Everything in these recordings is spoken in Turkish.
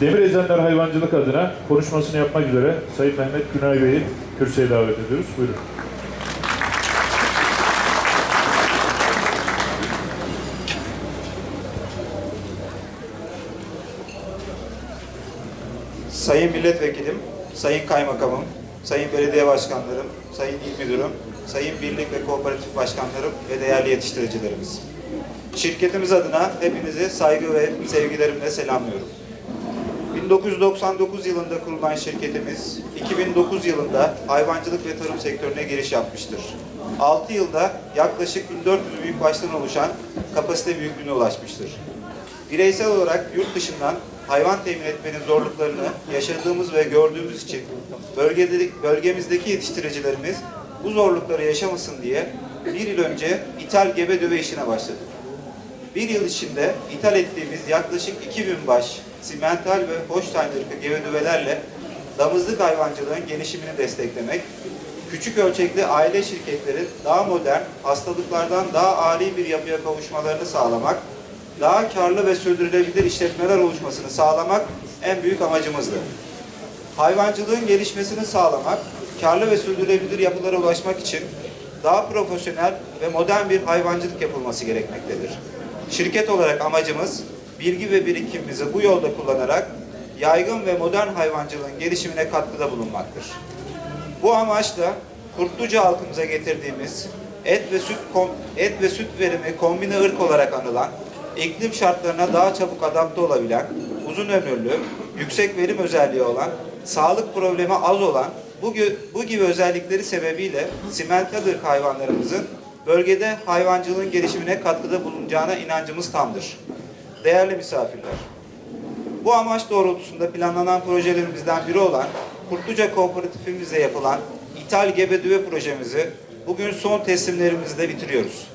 Demir Ezenler Hayvancılık adına konuşmasını yapmak üzere Sayın Mehmet Günay Bey'i kürsüye davet ediyoruz. Buyurun. Sayın Milletvekilim, Sayın Kaymakamım, Sayın Belediye Başkanlarım, Sayın İl Müdürüm, Sayın Birlik ve Kooperatif Başkanlarım ve değerli yetiştiricilerimiz. Şirketimiz adına hepinizi saygı ve sevgilerimle selamlıyorum. 1999 yılında kurulan şirketimiz 2009 yılında hayvancılık ve tarım sektörüne giriş yapmıştır. 6 yılda yaklaşık 1400 büyükbaştan oluşan kapasite büyüklüğüne ulaşmıştır. Bireysel olarak yurt dışından hayvan temin etmenin zorluklarını yaşadığımız ve gördüğümüz için bölgemizdeki yetiştiricilerimiz bu zorlukları yaşamasın diye bir yıl önce ithal gebe döve işine başladık. Bir yıl içinde ithal ettiğimiz yaklaşık 2000 baş simental ve Holstein ırkı gebe düvelerle damızlık hayvancılığın gelişimini desteklemek, küçük ölçekli aile şirketlerin daha modern, hastalıklardan daha âli bir yapıya kavuşmalarını sağlamak, daha karlı ve sürdürülebilir işletmeler oluşmasını sağlamak en büyük amacımızdı. Hayvancılığın gelişmesini sağlamak, karlı ve sürdürülebilir yapılara ulaşmak için daha profesyonel ve modern bir hayvancılık yapılması gerekmektedir. Şirket olarak amacımız bilgi ve birikimimizi bu yolda kullanarak yaygın ve modern hayvancılığın gelişimine katkıda bulunmaktır. Bu amaçla Kurtluca halkımıza getirdiğimiz et ve süt kom- et ve süt verimi kombine ırk olarak anılan, iklim şartlarına daha çabuk adapte olabilen, uzun ömürlü, yüksek verim özelliği olan, sağlık problemi az olan bu, bu gibi özellikleri sebebiyle simental ırk hayvanlarımızın bölgede hayvancılığın gelişimine katkıda bulunacağına inancımız tamdır. Değerli misafirler, bu amaç doğrultusunda planlanan projelerimizden biri olan Kurtluca Kooperatifimizle yapılan İthal Gebe Düve projemizi bugün son teslimlerimizde bitiriyoruz.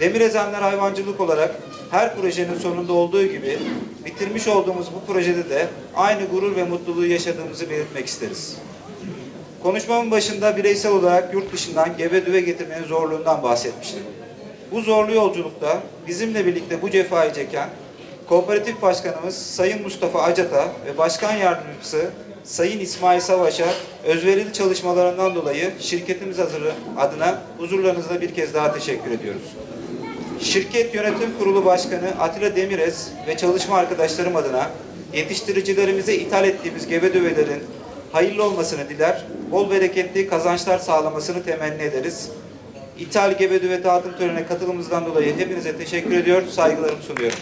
Demir Ezenler Hayvancılık olarak her projenin sonunda olduğu gibi bitirmiş olduğumuz bu projede de aynı gurur ve mutluluğu yaşadığımızı belirtmek isteriz. Konuşmamın başında bireysel olarak yurt dışından gebe düve getirmenin zorluğundan bahsetmiştim. Bu zorlu yolculukta bizimle birlikte bu cefayı çeken Kooperatif Başkanımız Sayın Mustafa Acata ve Başkan Yardımcısı Sayın İsmail Savaş'a özverili çalışmalarından dolayı şirketimiz adına huzurlarınızda bir kez daha teşekkür ediyoruz. Şirket Yönetim Kurulu Başkanı Atilla Demirez ve çalışma arkadaşlarım adına yetiştiricilerimize ithal ettiğimiz gebe düvelerin hayırlı olmasını diler, bol bereketli kazançlar sağlamasını temenni ederiz. İthal gebe düve dağıtım törenine katılımınızdan dolayı hepinize teşekkür ediyor, saygılarımı sunuyorum.